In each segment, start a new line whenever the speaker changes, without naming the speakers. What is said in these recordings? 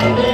Thank
you.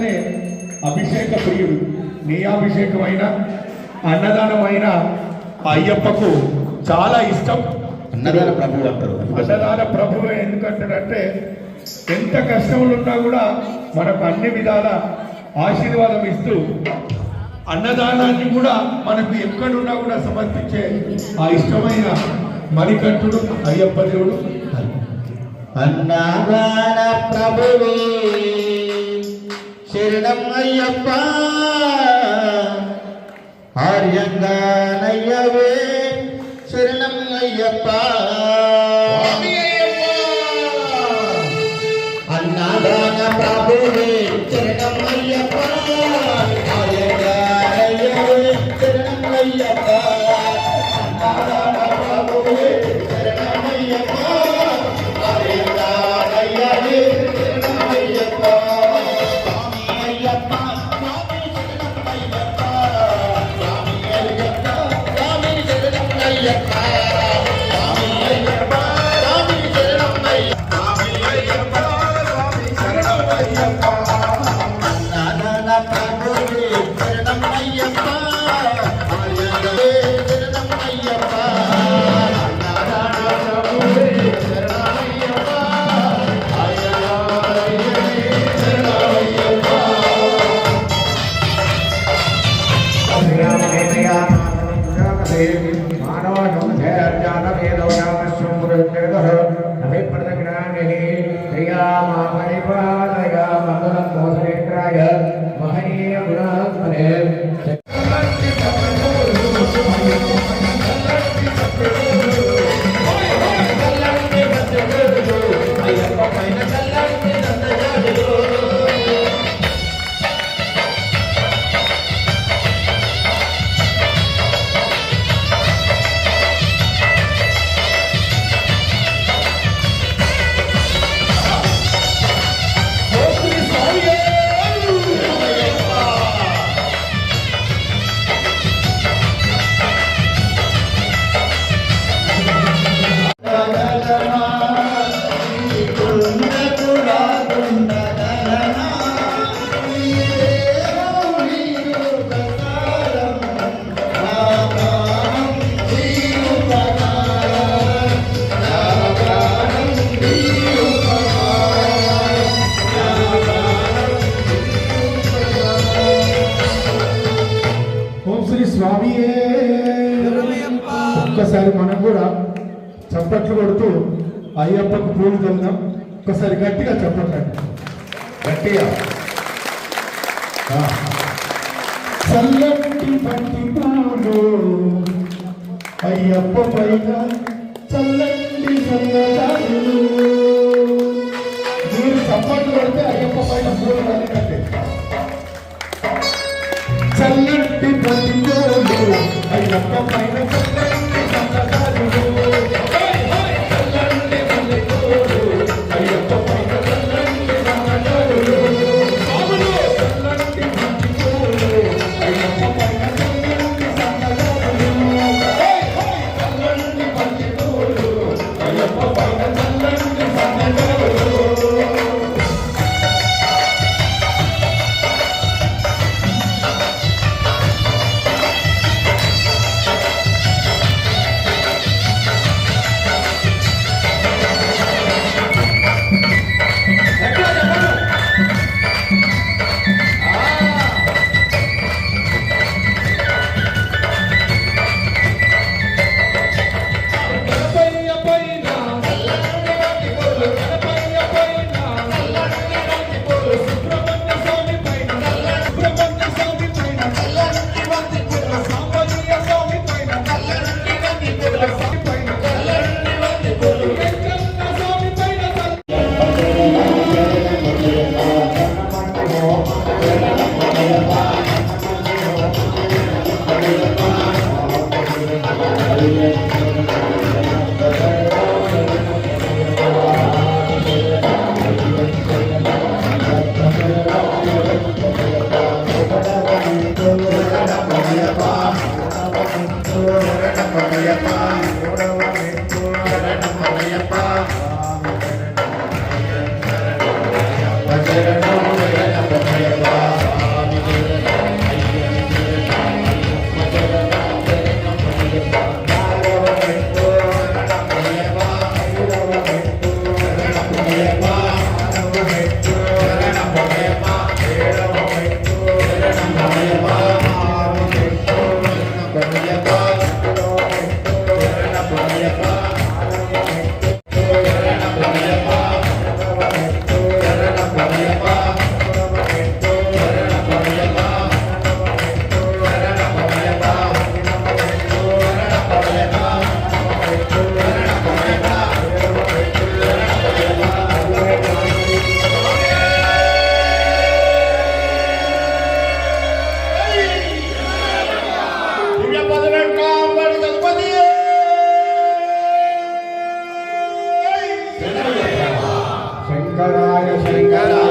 అంటేనే అభిషేక ప్రియుడు నీయాభిషేకమైన అన్నదానమైన అయ్యప్పకు చాలా ఇష్టం.
అన్నదాన ప్రభు అంటారు.
అన్నదాన ప్రభువు ఎందుకంటారంటే ఎంత కష్టములు ఉన్నా కూడా మనకు అన్ని విధాల ఆశీర్వాదం ఇస్తూ అన్నదానాన్ని కూడా మనకు ఎక్కడున్నా కూడా సమర్పించే ఆ ఇష్టమైన మణికంఠుడు అయ్యప్ప దేవుడు.
అన్నదాన ప్రభువే. శరణం అయ్యప్ప ఆర్యంగానయ్యవే శరణం అయ్యప్ప అన్నదాన ప్రభువే
మహనీయ గుణాత్మనే
ఒక్కసారి మనం కూడా చప్పట్లు కొడుతూ అయ్యప్పకు పూలు తొందాం ఒకసారి గట్టిగా చప్పట్లండి.
గట్టిగా.
చల్లటి బంతి పూలు అయ్యప్ప పైన చల్లటి సన్నజాజులు మీరు చప్పట్లు కొడితే అయ్యప్ప పైన పూలు కలిగినట్టే చల్లటి బంతి పూలు అయ్యప్ప పైన
చల్ల Amen.
శంకరాయ శంకరాయ